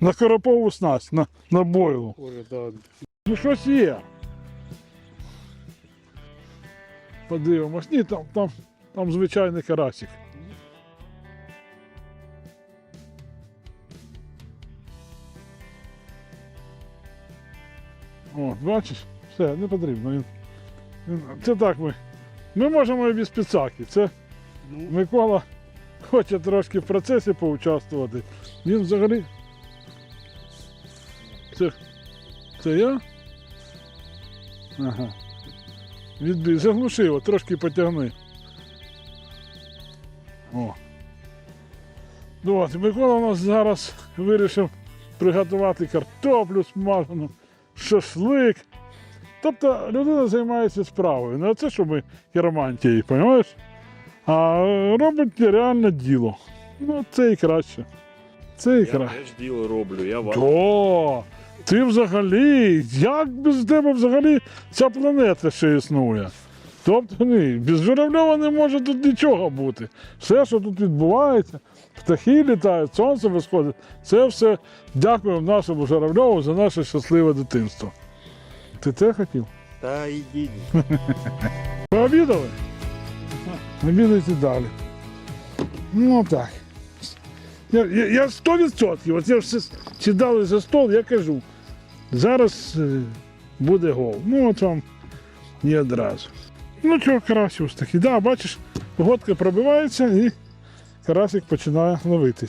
на коропову снасть, на, на бойлу. Боже, да. Ну щось є. Подивимось. Ні, там, там, там звичайний карасик. О, бачиш? Все, не потрібно. Він, він, це так ми. Ми можемо і без підсаки. Це Ну, Микола хоче трошки в процесі поучаствувати. Він взагалі. Це, це я? Ага. Відбій. Заглуши його, трошки потягни. О. Ну от, Микола у нас зараз вирішив приготувати картоплю смажену, шашлик. Тобто людина займається справою. Не це, що ми хіромантії, розумієш? А робить реальне діло. Ну, це і краще. Це і краще. Я теж діло роблю, я вам. Ти взагалі, як без тебе взагалі ця планета ще існує? Тобто ні, без Журавльова не може тут нічого бути. Все, що тут відбувається, птахи літають, сонце висходить, це все дякуємо нашому Журавльову за наше щасливе дитинство. Ти це хотів? Та йдіть. Пообідали? Обідайте далі. Ну так. Я, я, я 100%. От я все сідали за стол, я кажу. Зараз е, буде гол. Ну от вам і одразу. Ну чого, карась ось такий. Да, бачиш, погодка пробивається і карасик починає ловитись.